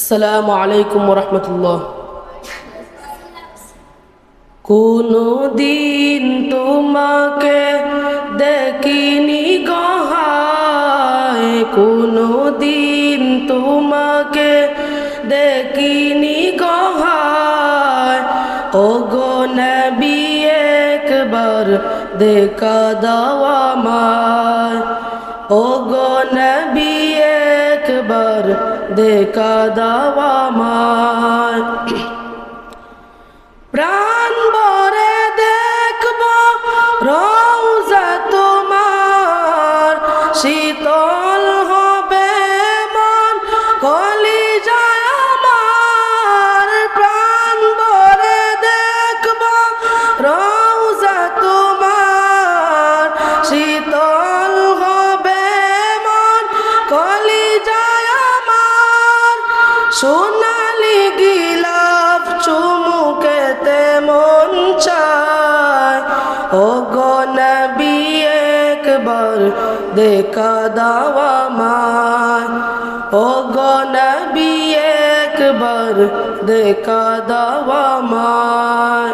আসসালামু আলাইকুম রহমতুল্লাহ কোনো দিন তোমাকে দেখিনি গহায়। কোনো দিন তোমাকে দেখিনি গহায়। ও গো নবী, একবার দেখা দাওয়া মায় দেখা দাওয়া মায় প্রাণ ভরে দেখব রৌজা তোমার। শীতল হবে মন কলি যায় প্রাণ ভরে দেখব রৌজা গিলাপ চুমুকেতে মন চায়। ও গো নবী, একবার দেখা দাওয়া মায় ও গো নবী, একবার দেখা দাওয়া মায়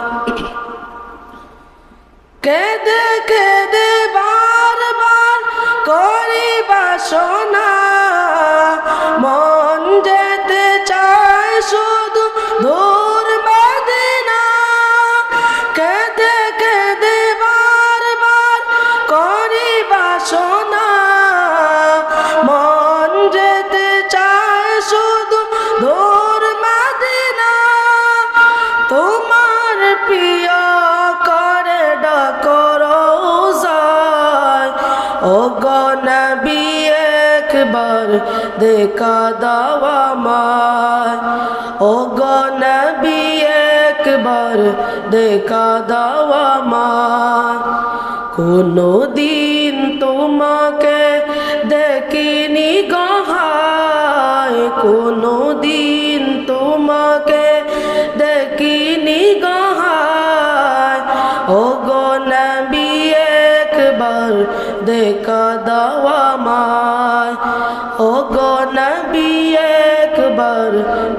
কেদে কেদে বারবার প্রিয়, করে ডাকর ও গনবী একবার দেখা দাওয়া মায় ও গনবী একবার দেখা দাওয়া মায় কোনো দিন তোমাকে দেখিনি গহায় কোনো দিন তোমাকে দেখিনি গহায় ও গো নবী একবার দেখা দাওয়া মায় ও গো নবী একবার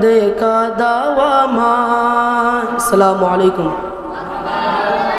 দেখা দাওয়া মায় আসসালামু আলাইকুম